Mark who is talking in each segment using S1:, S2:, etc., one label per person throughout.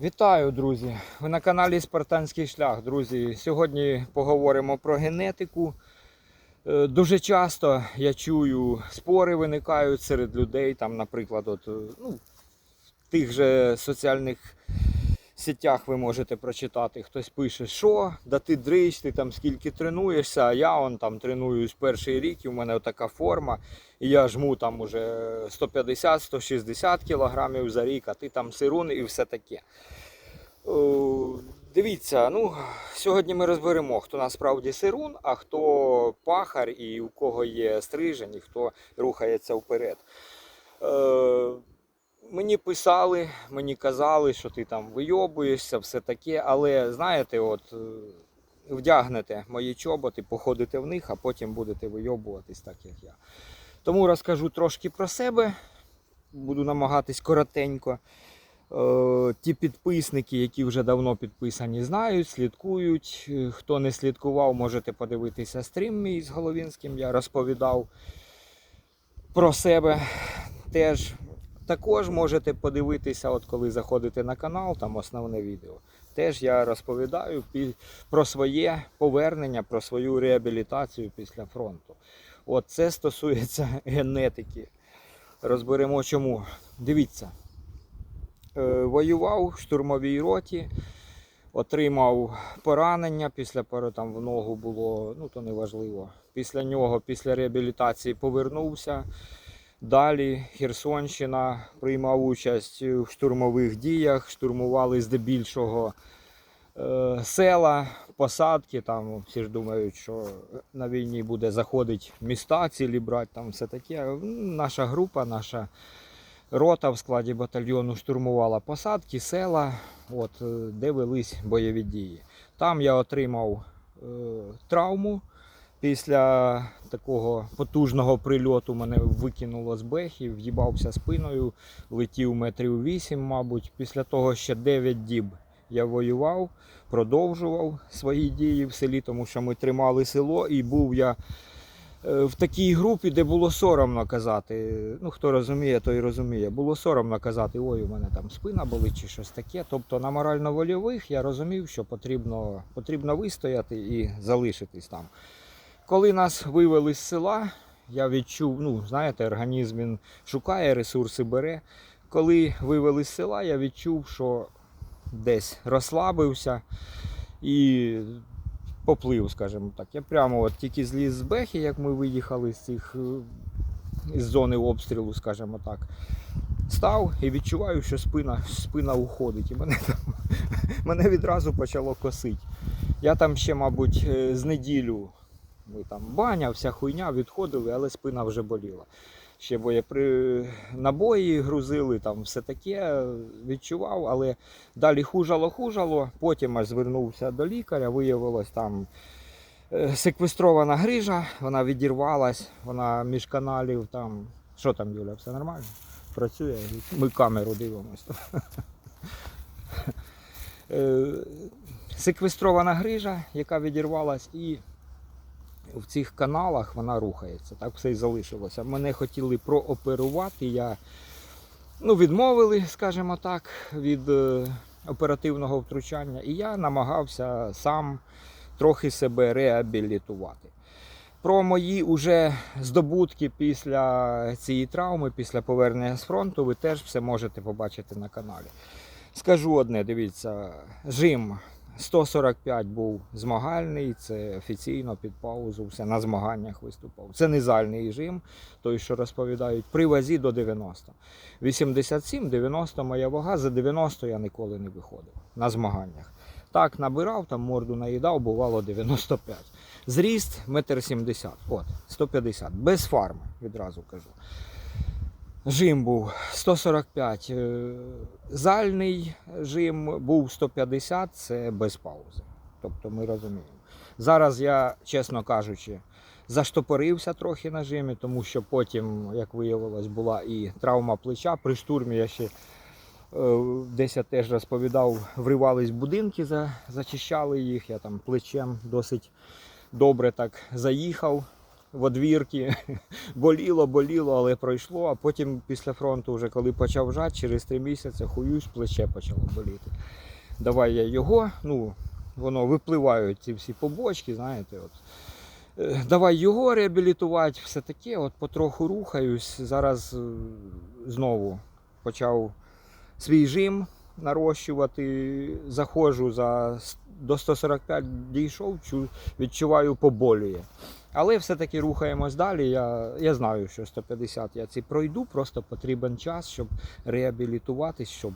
S1: Вітаю, друзі! Ви на каналі Спартанський шлях. Друзі, сьогодні поговоримо про генетику. Е, Дуже часто я чую, спори виникають серед людей, там, наприклад, от, е, ну, в тих же соціальних сетях ви можете прочитати. Хтось пише, що, да ти дрищ, ти там скільки тренуєшся, а я он там тренуюсь перший рік, і в мене така форма, і я жму там уже 150-160 кілограмів за рік, а ти там сирун і все таке. Дивіться, ну сьогодні ми розберемо, хто насправді сирун, а хто пахар і у кого є стрижень, і хто рухається вперед. Мені писали, мені казали, що ти там вийобуєшся, все таке, але знаєте, от е, вдягнете мої чоботи, походите в них, а потім будете вийобуватись так, як я. Тому розкажу трошки про себе, буду намагатись коротенько. Е, Ті підписники, які вже давно підписані, знають, слідкують. Е, Хто не слідкував, можете подивитися стрім мій з Головінським. Я розповідав про себе теж. Також можете подивитися, от коли заходите на канал, там основне відео. Теж я розповідаю про своє повернення, про свою реабілітацію після фронту. От це стосується генетики. Розберемо чому. Дивіться. Е, воював в штурмовій роті, отримав поранення, після там в ногу було, ну то не важливо. Після нього, після реабілітації повернувся. Далі Херсонщина приймав участь в штурмових діях, штурмували здебільшого е, села, посадки. Там всі ж думають, що на війні буде заходити міста, цілі брати, там все таке. Наша група, наша рота в складі батальйону штурмувала посадки, села, от, де велись бойові дії. Там я отримав е, травму. Після такого потужного прильоту мене викинуло з бехів, в'їбався спиною, летів метрів 8, мабуть. Після того ще 9 діб я воював, продовжував свої дії в селі, тому що ми тримали село і був я е, в такій групі, де було соромно казати. Ну, хто розуміє, той розуміє. Було соромно казати, ой, у мене там спина болить чи щось таке. Тобто на морально-вольових я розумів, що потрібно, потрібно вистояти і залишитись там. Коли нас вивели з села, я відчув, ну, знаєте, організм він шукає ресурси, бере. Коли вивели з села, я відчув, що десь розслабився і поплив, скажімо так. Я прямо от тільки зліз з бехи, як ми виїхали з цих е, із зони обстрілу, скажімо так. Став і відчуваю, що спина, спина уходить. І мене, там, мене відразу почало косити. Я там ще, мабуть, е, з неділю ми там баня, вся хуйня відходили, але спина вже боліла. Ще боєпри... набої грузили, там все таке відчував, але далі хужало, хужало. Потім аж звернувся до лікаря, виявилось там е, секвестрована грижа, вона відірвалась, вона між каналів там. Що там, Юля, все нормально? Працює, ми камеру дивимося. Е, Секвестрована грижа, яка відірвалась, і в цих каналах вона рухається. Так все і залишилося. Мене хотіли прооперувати. Я ну, відмовили, скажімо так, від е, оперативного втручання. І я намагався сам трохи себе реабілітувати. Про мої уже здобутки після цієї травми, після повернення з фронту, ви теж все можете побачити на каналі. Скажу одне, дивіться, жим 145 був змагальний, це офіційно під паузу, все на змаганнях виступав. Це низальний жим, той, що розповідають, при вазі до 90. 87-90 моя вага, за 90 я ніколи не виходив на змаганнях. Так, набирав, там морду наїдав, бувало 95. Зріст 1,70 м, от, 150, без фарми, відразу кажу. Жим був 145. е, Зальний жим був 150, це без паузи. Тобто ми розуміємо. Зараз я, чесно кажучи, заштопорився трохи на жимі, тому що потім, як виявилось, була і травма плеча. При штурмі я ще е, десь я теж розповідав, вривались будинки, зачищали їх. Я там плечем досить добре так заїхав. В одвірки. Боліло, боліло, але пройшло. А потім після фронту, вже коли почав жати, через три місяці хуюсь, плече почало боліти. Давай я його, ну, воно випливають ці всі побочки, знаєте. От. Е, Давай його реабілітувати, все таке, от потроху рухаюсь. Зараз е, знову почав свій жим нарощувати, заходжу за до 145 дійшов, відчуваю поболює. Але все-таки рухаємось далі. Я, я знаю, що 150 я ці пройду, просто потрібен час, щоб реабілітуватись, щоб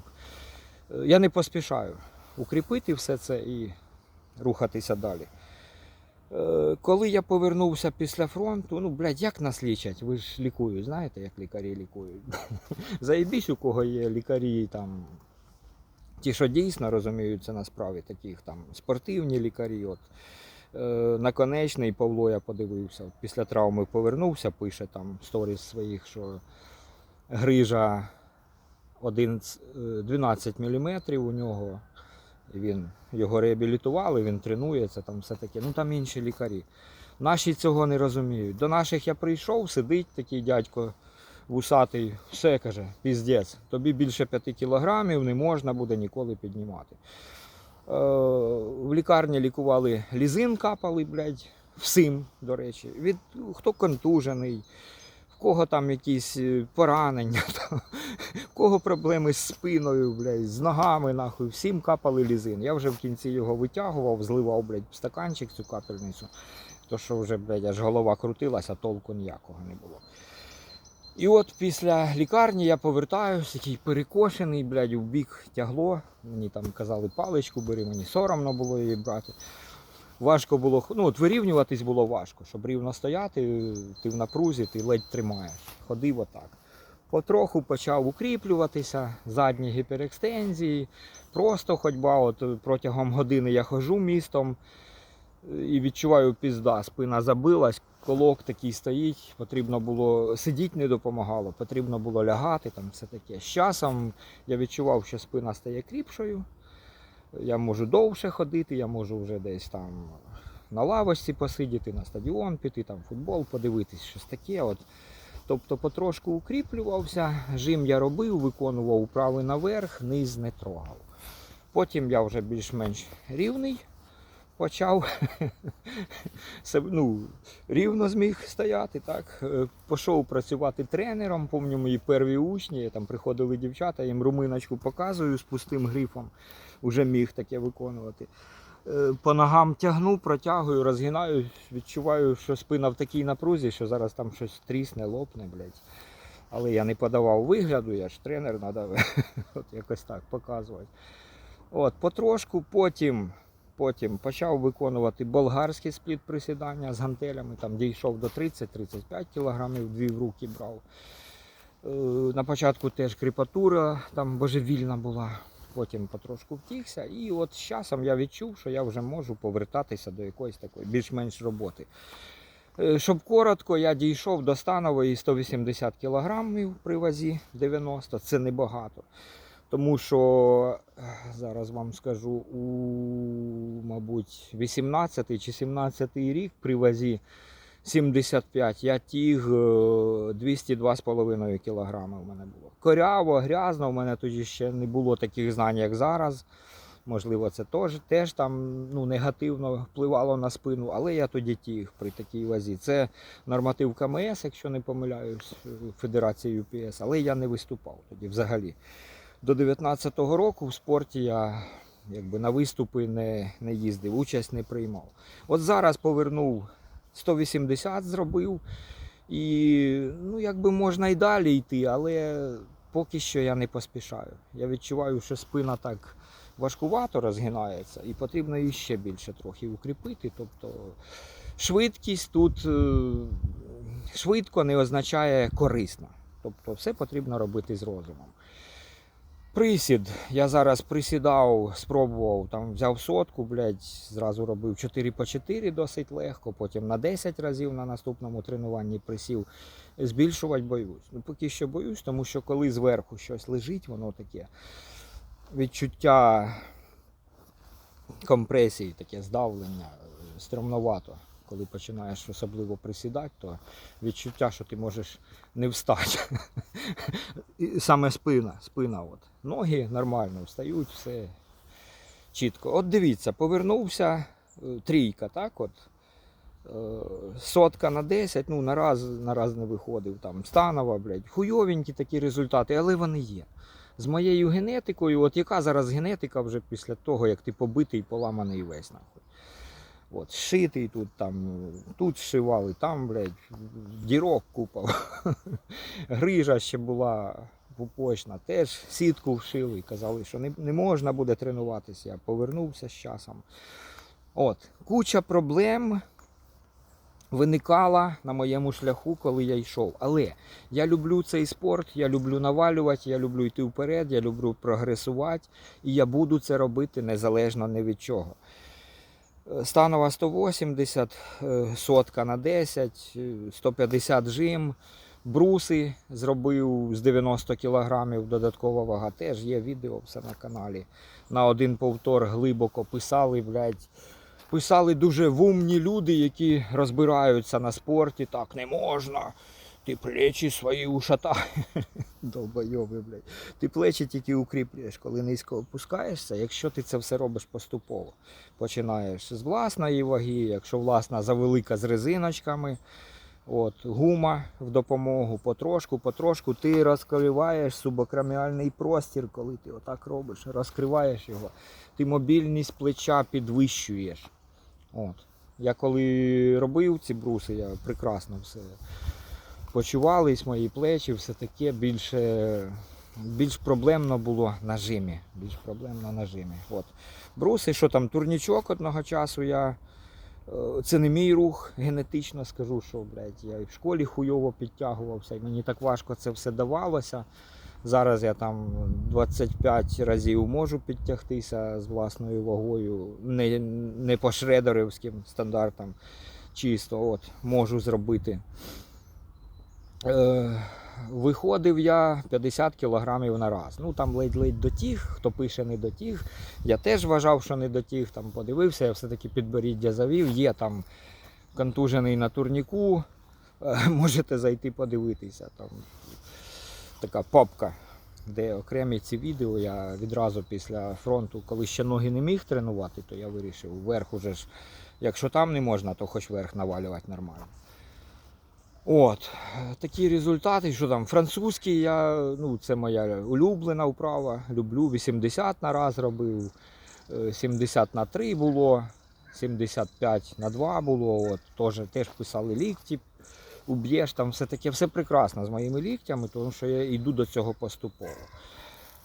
S1: е, я не поспішаю укріпити все це і рухатися далі. Е, Коли я повернувся після фронту, ну, блядь, як нас лічать? Ви ж лікують, знаєте, як лікарі лікують. Заєбісь, у кого є лікарі там. Ті, що дійсно розуміються на справі, таких там спортивні лікарі. От, наконечний Павло я подивився. Після травми повернувся, пише там сторіс своїх, що грижа 11, е, 12 мм у нього. Він його реабілітували, він тренується, там все таке. Ну там інші лікарі. Наші цього не розуміють. До наших я прийшов, сидить такий дядько вусатий, все каже, піздець, тобі більше 5 кілограмів не можна буде ніколи піднімати. Е, в лікарні лікували лізин, капали, блядь, всім, до речі. Від хто контужений, в кого там якісь е, поранення, там, в кого проблеми з спиною, блядь, з ногами, нахуй, всім капали лізин. Я вже в кінці його витягував, зливав, блядь, в стаканчик цю капельницю. То що вже, блядь, аж голова крутилася, толку ніякого не було. І от після лікарні я повертаюсь, такий перекошений, блядь, в бік тягло. Мені там казали паличку бери, мені соромно було її брати. Важко було, ну от вирівнюватись було важко, щоб рівно стояти, ти в напрузі, ти ледь тримаєш. Ходив отак. Потроху почав укріплюватися, задні гіперекстензії, просто ходьба. От протягом години я ходжу містом і відчуваю пізда, спина забилась, колок такий стоїть, потрібно було сидіти не допомагало, потрібно було лягати, там все таке. З часом я відчував, що спина стає кріпшою. Я можу довше ходити, я можу вже десь там на лавочці посидіти, на стадіон піти, там футбол подивитись, щось таке. От. Тобто потрошку укріплювався, жим я робив, виконував вправи наверх, низ не трогав. Потім я вже більш-менш рівний почав ну, рівно зміг стояти. Так. Е, Пішов працювати тренером. Пам'ятаю, мої перві учні, там приходили дівчата, їм руминочку показую з пустим грифом, вже міг таке виконувати. Е, По ногам тягну, протягую, розгинаю, відчуваю, що спина в такій напрузі, що зараз там щось трісне, лопне, блядь. Але я не подавав вигляду, я ж тренер, треба якось так показувати. От, потрошку, потім Потім почав виконувати болгарські спліт присідання з гантелями, там дійшов до 30-35 кілограмів, дві в руки брав. Е, На початку теж кріпатура там божевільна була, потім потрошку втікся. І от з часом я відчув, що я вже можу повертатися до якоїсь такої більш-менш роботи. Е, Щоб коротко, я дійшов до станової 180 кілограмів при вазі 90, це небагато. Тому що е, зараз вам скажу, у, мабуть, 18 чи 17 рік при вазі 75 я тіг е, 202,5 кг у мене було. Коряво, грязно, у мене тоді ще не було таких знань, як зараз. Можливо, це теж, теж там ну, негативно впливало на спину, але я тоді тіг при такій вазі. Це норматив КМС, якщо не помиляюсь, Федерації UPS, але я не виступав тоді взагалі. До 19-го року в спорті я якби, на виступи не, не їздив, участь не приймав. От зараз повернув 180 зробив. І ну, якби можна і далі йти, але поки що я не поспішаю. Я відчуваю, що спина так важкувато розгинається і потрібно її ще більше трохи укріпити. Тобто швидкість тут е, швидко не означає корисна. Тобто все потрібно робити з розумом. Присід. Я зараз присідав, спробував, там взяв сотку, блядь, зразу робив 4 по 4 досить легко, потім на 10 разів на наступному тренуванні присів. Збільшувати боюсь. Ну, поки що боюсь, тому що коли зверху щось лежить, воно таке відчуття компресії, таке здавлення, е, стромновато. Коли починаєш особливо присідати, то відчуття, що ти можеш не встати. І саме спина, спина. От. Ноги нормально встають, все чітко. От дивіться, повернувся е, трійка, так от. Е, Сотка на 10, ну на раз, на раз не виходив там. Станова, блядь, хуйовенькі такі результати, але вони є. З моєю генетикою, от яка зараз генетика вже після того, як ти побитий поламаний весь нахуй. От, шитий тут, там, тут шивали, там, блядь, дірок купа. Грижа ще була пупочна, теж сітку вшили і казали, що не, не можна буде тренуватися. Я повернувся з часом. От, куча проблем виникала на моєму шляху, коли я йшов. Але я люблю цей спорт, я люблю навалювати, я люблю йти вперед, я люблю прогресувати, і я буду це робити незалежно ні від чого. Е, Станова 180, е, сотка на 10, е, 150 жим. Бруси зробив з 90 кг, додаткова вага. Теж є відео все на каналі. На один повтор глибоко писали, блядь. Писали дуже вумні люди, які розбираються на спорті. Так не можна. Ти плечі свої ушатай. Долбойоби, блядь. Ти плечі тільки укріплюєш, коли низько опускаєшся, якщо ти це все робиш поступово. Починаєш з власної ваги, якщо власна завелика з резиночками. От, гума в допомогу, потрошку, потрошку ти розкриваєш субакроміальний простір, коли ти отак робиш, розкриваєш його. Ти мобільність плеча підвищуєш. От. Я коли робив ці бруси, я прекрасно все почувались, мої плечі, все таке більше, більш проблемно було на жимі. Більш проблемно на жимі. От. Бруси, що там, турнічок одного часу я. Е, Це не мій рух, генетично скажу, що блядь, я і в школі хуйово підтягувався, і мені так важко це все давалося. Зараз я там 25 разів можу підтягтися з власною вагою, не, не по шредерівським стандартам. Чисто от, можу зробити. Е, виходив я 50 кілограмів на раз. Ну там ледь-ледь дотіг, хто пише не дотіг. Я теж вважав, що не дотіг. Там подивився, я все-таки підборіддя завів. Є там контужений на турніку. Е, Можете зайти подивитися. Там така папка, де окремі ці відео. Я відразу після фронту, коли ще ноги не міг тренувати, то я вирішив вверх уже ж. Якщо там не можна, то хоч вверх навалювати нормально. От, такі результати, що там французький, я, ну, це моя улюблена вправа. Люблю 80 на раз робив, е, 70 на 3 було, 75 на 2 було. От, теж, теж писали лікті, уб'єш там все таке, все прекрасно з моїми ліктями, тому що я йду до цього поступово.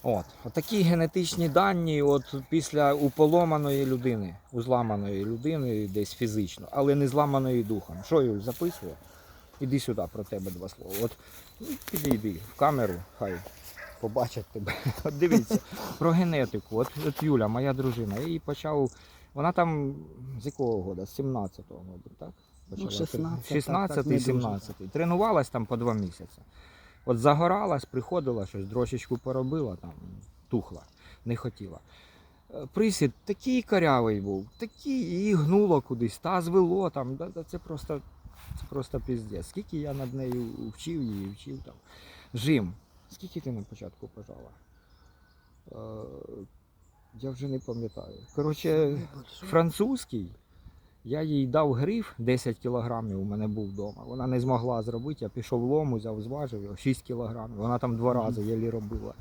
S1: От, такі генетичні дані от після у поломаної людини, у зламаної людини десь фізично, але не зламаної духом. Що Юль, записує? Іди сюди про тебе два слова. От ну, підійди в камеру, хай побачать тебе. От дивіться, про генетику. От, от Юля, моя дружина, я її почав. Вона там з якого года? З 17-го, мабуть, так?
S2: Ну,
S1: Почала.
S2: 16, так,
S1: 16
S2: так, дуже.
S1: 17 Тренувалась там по два місяці. От загоралась, приходила, щось дрочечку поробила, там, тухла, не хотіла. Е, Присід такий карявий був, такий, її гнуло кудись, та звело там. Це просто це просто піздець. Скільки я над нею вчив її, вчив там. Жим. Скільки ти на початку пожала? Е, я вже не пам'ятаю. Коротше, французький. Я їй дав гриф 10 кілограмів у мене був вдома. Вона не змогла зробити. Я пішов в лому, взяв, зважив його 6 кілограмів. Вона там два рази єлі робила.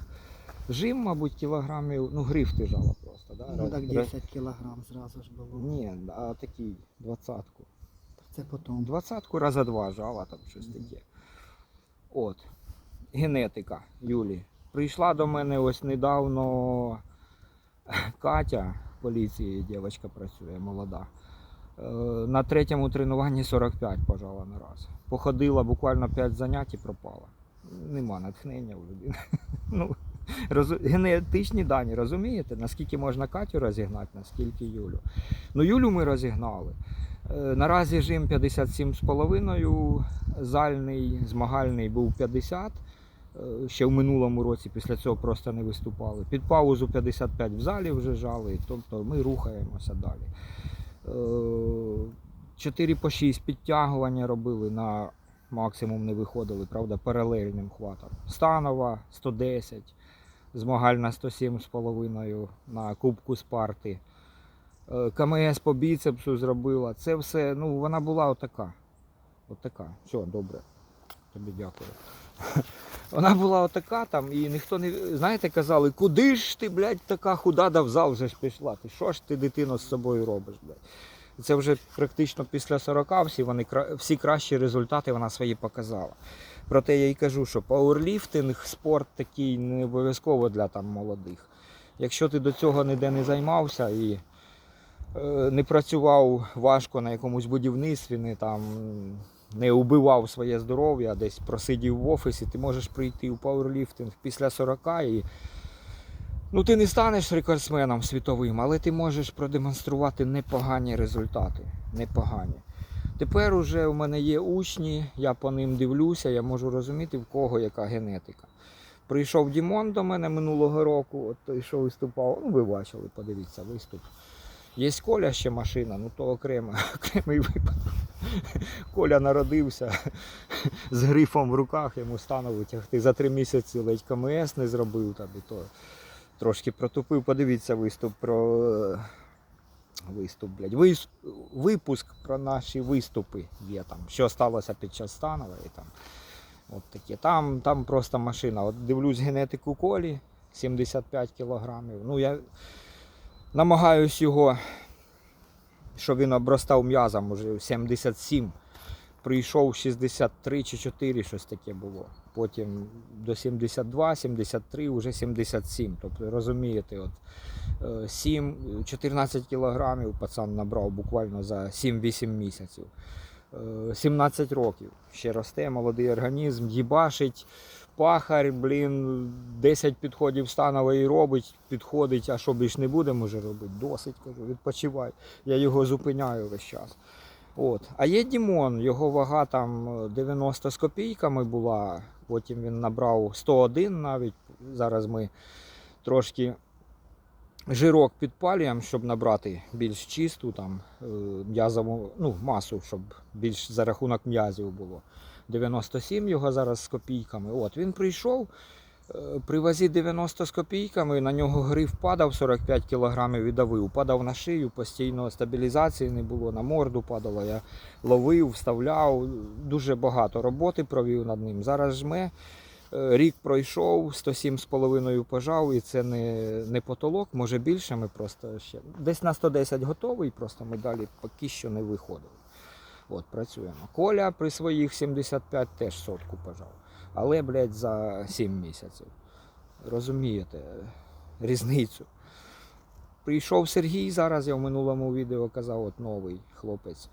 S1: Жим, мабуть, кілограмів, ну гриф ти жала просто, да?
S2: Ну так 10 кілограм зразу ж було.
S1: Ні, а такий двадцятку.
S2: Це потім.
S1: Двадцятку раза два жала там щось таке. От. Генетика Юлі. Прийшла до мене ось недавно Катя, поліції дівчинка працює, молода. Е, На третьому тренуванні 45 пожала на раз. Походила буквально 5 занять і пропала. Нема натхнення у людини. Ну, розу- Генетичні дані, розумієте, наскільки можна Катю розігнати, наскільки Юлю. Ну, Юлю ми розігнали. Е, Наразі жим 57,5, зальний, змагальний був 50. Е, Ще в минулому році після цього просто не виступали. Під паузу 55 в залі вже жали, тобто ми рухаємося далі. Е, 4 по 6 підтягування робили на максимум не виходили, правда, паралельним хватом. Станова 110, змагальна 107,5 на Кубку Спарти. Е, КМС по біцепсу зробила. Це все, ну, вона була отака. Отака. Все, добре. Тобі дякую. Вона була отака там, і ніхто не. Знаєте, казали, куди ж ти, блядь, така худа да в зал вже ж пішла. Ти що ж ти дитино з собою робиш, блядь? Це вже практично після 40 всі, вони, всі кращі результати вона свої показала. Проте я й кажу, що пауерліфтинг спорт такий не обов'язково для там молодих. Якщо ти до цього ніде не займався і не працював важко на якомусь будівництві, не там не убивав своє здоров'я, десь просидів в офісі, ти можеш прийти у пауерліфтинг після 40 і ну, ти не станеш рекордсменом світовим, але ти можеш продемонструвати непогані результати. Непогані. Тепер уже у мене є учні, я по ним дивлюся, я можу розуміти, в кого яка генетика. Прийшов Дімон до мене минулого року, от той, що виступав, ну ви бачили, подивіться, виступ. Є Коля ще машина, ну то окремо, окремий випадок. Коля народився з грифом в руках, йому стану витягти. За три місяці ледь КМС не зробив, там, то трошки протупив. Подивіться виступ про виступ, блядь. Вис- Випуск про наші виступи є там, що сталося під час станова там. От таке. Там, там просто машина. От дивлюсь генетику колі 75 кілограмів. Ну, я намагаюсь його, щоб він обростав м'язом уже 77. Прийшов 63 чи 4, щось таке було. Потім до 72, 73, вже 77. Тобто розумієте, от е, 7, 14 кілограмів пацан набрав буквально за 7-8 місяців. Е, 17 років. Ще росте молодий організм, їбашить, пахар, блін, 10 підходів станової робить, підходить, а що більш не будемо вже робити? Досить, кажу, відпочивай. Я його зупиняю весь час. От. А є Дімон, його вага там е, 90 з копійками була, потім він набрав 101 навіть. Зараз ми трошки жирок підпалюємо, щоб набрати більш чисту там е, м'язову ну, масу, щоб більш за рахунок м'язів було. 97 його зараз з копійками. От він прийшов. При вазі 90 з копійками на нього гриф падав 45 кг і давив. Падав на шию, постійно стабілізації не було, на морду падало. Я ловив, вставляв, дуже багато роботи провів над ним. Зараз жме. Е, Рік пройшов, 107,5 пожав, і це не, не потолок, може більше. Ми просто ще десь на 110 готовий, просто ми далі поки що не виходили. От, працюємо. Коля при своїх 75 теж сотку пожав. Але, блядь, за 7 місяців. Розумієте різницю. Прийшов Сергій, зараз я в минулому відео казав, от новий хлопець.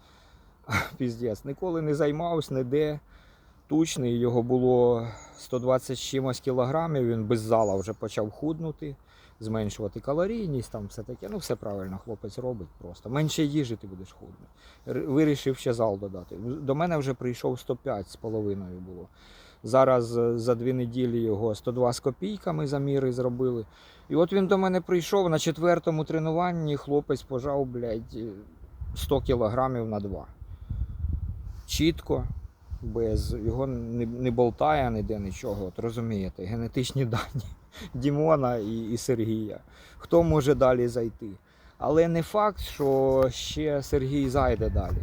S1: Піздець, ніколи не займався, ніде. Тучний, його було 120 чимось кілограмів, він без зала вже почав худнути, зменшувати калорійність, там все таке. Ну, все правильно, хлопець робить просто. Менше їжі ти будеш худний. Вирішив ще зал додати. До мене вже прийшов 105 з половиною було. Зараз е, за дві неділі його 102 з копійками заміри зробили. І от він до мене прийшов на четвертому тренуванні, хлопець пожав, блядь, е, 100 кілограмів на два. Чітко, без його не, не болтає ніде нічого. От розумієте, генетичні дані Дімона і, і Сергія. Хто може далі зайти? Але не факт, що ще Сергій зайде далі.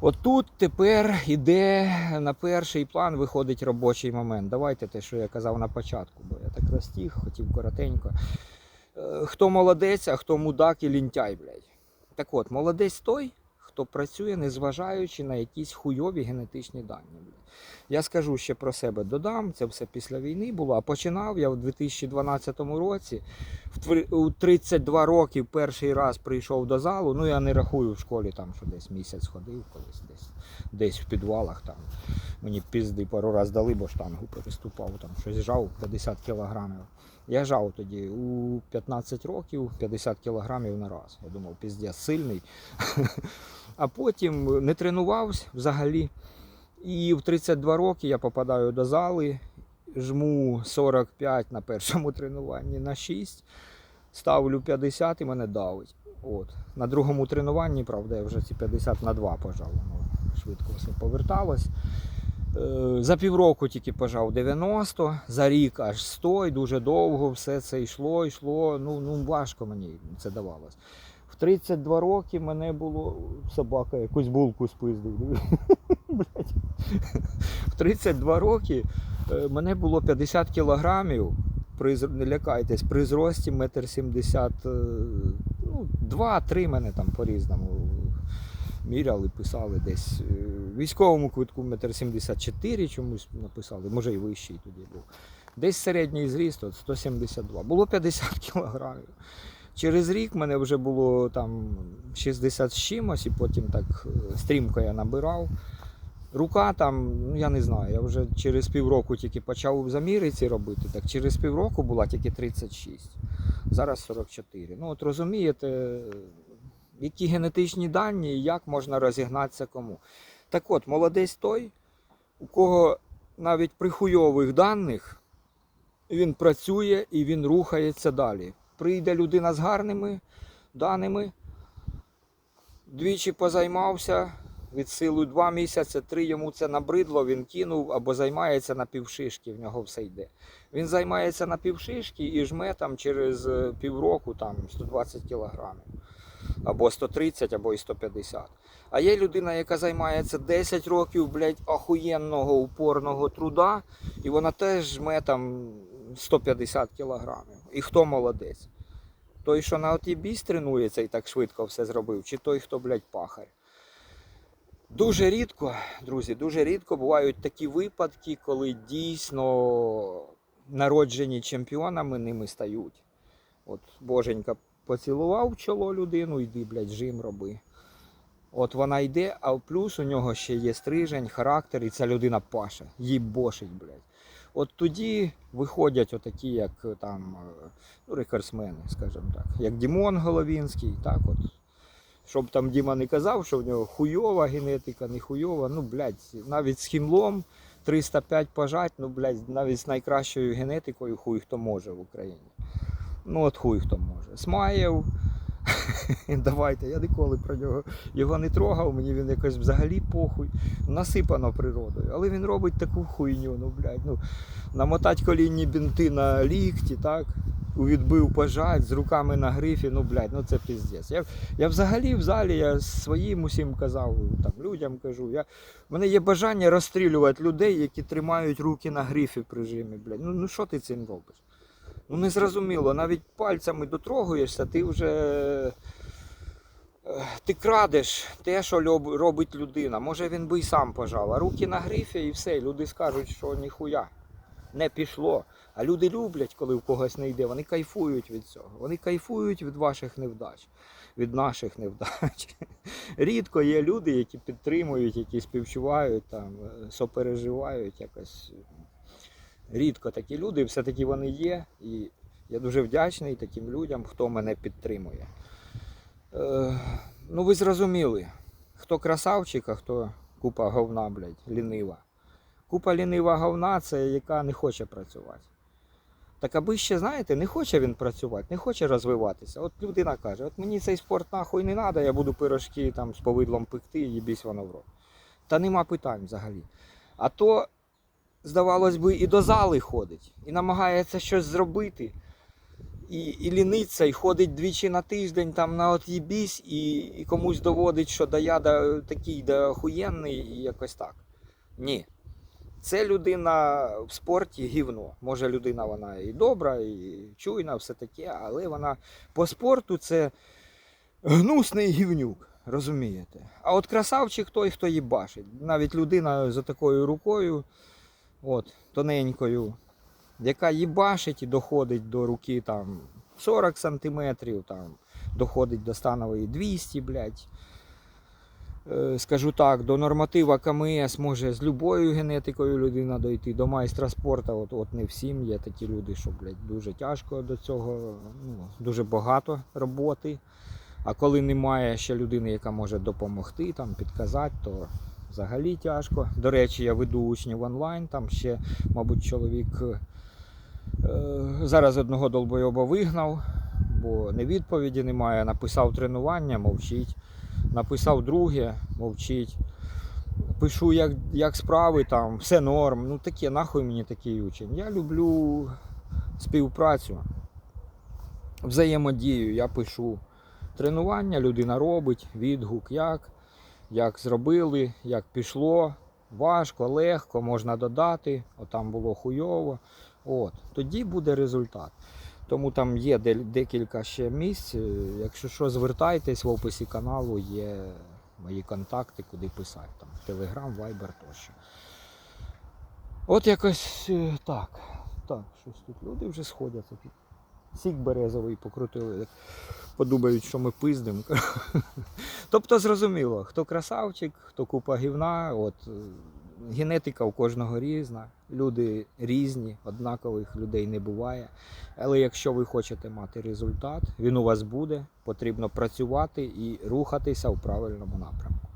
S1: От тут тепер іде на перший план виходить робочий момент. Давайте те, що я казав на початку, бо я так розтіг, хотів коротенько. Е, Хто молодець, а хто мудак і лінтяй, блядь. Так от, молодець той, хто працює, незважаючи на якісь хуйові генетичні дані. Я скажу ще про себе додам, це все після війни було. А починав я в 2012 році. У 32 роки перший раз прийшов до залу. Ну я не рахую в школі, там, що десь місяць ходив, колись десь, десь в підвалах. Там. Мені пізди пару раз дали, бо штангу переступав, там щось жав 50 кілограмів. Я жав тоді у 15 років 50 кілограмів на раз. Я думав, піздець сильний. А потім не тренувався взагалі. І в 32 роки я попадаю до зали, жму 45 на першому тренуванні на 6, ставлю 50 і мене давить. От. На другому тренуванні, правда, я вже ці 50 на 2 пожав. Воно швидко все поверталось. Е, За півроку тільки пожав 90, за рік аж 100 і дуже довго все це йшло, йшло. Ну, ну важко мені це давалось. В 32 роки мене було собака, якусь булку спиздив. В 32 роки е, мене було 50 кілограмів. При, не лякайтесь, при зрості метр 70, е, ну, 2-3 мене там по-різному міряли, писали десь. е, В військовому квитку метр 74 чомусь написали, може і вищий тоді був. Десь середній зріст от 172. Було 50 кілограмів. Через рік мене вже було там 60 з чимось, і потім так е, стрімко я набирав. Рука там, ну я не знаю, я вже через півроку тільки почав заміри ці робити. Так через півроку була тільки 36, зараз 44. Ну от розумієте, які генетичні дані і як можна розігнатися кому. Так от, молодець той, у кого навіть при хуйових даних він працює і він рухається далі. Прийде людина з гарними даними, двічі позаймався, від силу два місяці, три йому це набридло, він кинув або займається на півшишки, в нього все йде. Він займається на півшишки і жме там через е, півроку там 120 кілограмів. Або 130, або і 150. А є людина, яка займається 10 років, блядь, охуєнного упорного труда, і вона теж жме там 150 кілограмів. І хто молодець? Той, що на отібісь тренується і так швидко все зробив, чи той, хто, блядь, пахар. Дуже рідко, друзі, дуже рідко бувають такі випадки, коли дійсно народжені чемпіонами ними стають. От Боженька поцілував чоло людину, йди, блядь, жим роби. От вона йде, а плюс у нього ще є стрижень, характер, і ця людина паша, їй бошить, блядь. От тоді виходять отакі, як е, там е, ну, рекордсмени, скажімо так, як Дімон Головінський, так от. Щоб там Діма не казав, що в нього хуйова генетика, не хуйова. Ну, блядь, навіть з хімлом 305 пожать, ну, блядь, навіть з найкращою генетикою хуй хто може в Україні. Ну, от хуй хто може. Смаєв. Давайте, я ніколи про нього його не трогав, мені він якось взагалі похуй. Насипано природою. Але він робить таку хуйню, ну, блядь, ну, намотать колінні бінти на лікті, так? У відбив пожать з руками на грифі, ну, блядь, ну це піздець. Я, я взагалі в залі я своїм усім казав, там, людям кажу, я, в мене є бажання розстрілювати людей, які тримають руки на грифі при жимі, блядь. Ну, ну що ти цим робиш? Ну не зрозуміло, навіть пальцями дотрогаєшся, ти вже е, ти крадеш те, що робить людина. Може він би й сам пожав, а руки на грифі і все. Люди скажуть, що ніхуя не пішло. А люди люблять, коли в когось не йде. Вони кайфують від цього. Вони кайфують від ваших невдач, від наших невдач. Рідко є люди, які підтримують, які співчувають, там, е, сопереживають якось. Рідко такі люди, все-таки вони є. І я дуже вдячний таким людям, хто мене підтримує. Е, ну, ви зрозуміли, хто красавчик, а хто купа говна, блядь, лінива. Купа лінива говна це яка не хоче працювати. Так аби ще, знаєте, не хоче він працювати, не хоче розвиватися. От людина каже, от мені цей спорт нахуй не треба, я буду пирожки там з повидлом пекти, їбісь воно в рот. Та нема питань взагалі. А то, здавалось би, і до зали ходить, і намагається щось зробити. І, і ліниться, і ходить двічі на тиждень там на от їбісь, і, і комусь доводить, що да я да, такий да охуєнний, і якось так. Ні. Це людина в спорті гівно. Може людина вона і добра, і чуйна, все таке, але вона по спорту це гнусний гівнюк, розумієте? А от красавчик той, хто їбашить. Навіть людина за такою рукою, от, тоненькою, яка їбашить і доходить до руки там 40 сантиметрів, там, доходить до станової 200, блядь. Е, Скажу так, до норматива КМС може з любою генетикою людина дойти, до майстра спорту. От, от не всім є такі люди, що блядь, дуже тяжко до цього, ну, дуже багато роботи. А коли немає ще людини, яка може допомогти, там, підказати, то взагалі тяжко. До речі, я веду учнів онлайн, там ще, мабуть, чоловік е, зараз одного долбойоба вигнав, бо не відповіді немає. Написав тренування, мовчить. Написав друге, мовчить. Пишу, як, як справи, там, все норм. Ну таке, нахуй мені такий учень. Я люблю співпрацю, взаємодію, я пишу. Тренування людина робить, відгук, як, як зробили, як пішло. Важко, легко, можна додати, отам було хуйово. От, тоді буде результат. Тому там є декілька ще місць. Якщо що, звертайтесь в описі каналу, є мої контакти, куди писати. Там Telegram, Viber тощо. От якось е, так. Так, щось тут люди вже сходяться. Сік березовий покрутили. Подумають, що ми пиздимо. Тобто зрозуміло, хто красавчик, хто купа гівна, от е, генетика у кожного різна, люди різні, однакових людей не буває. Але якщо ви хочете мати результат, він у вас буде, потрібно працювати і рухатися в правильному напрямку.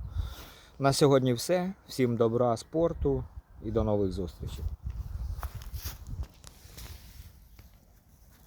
S1: На сьогодні все. Всім добра, спорту і до нових зустрічей.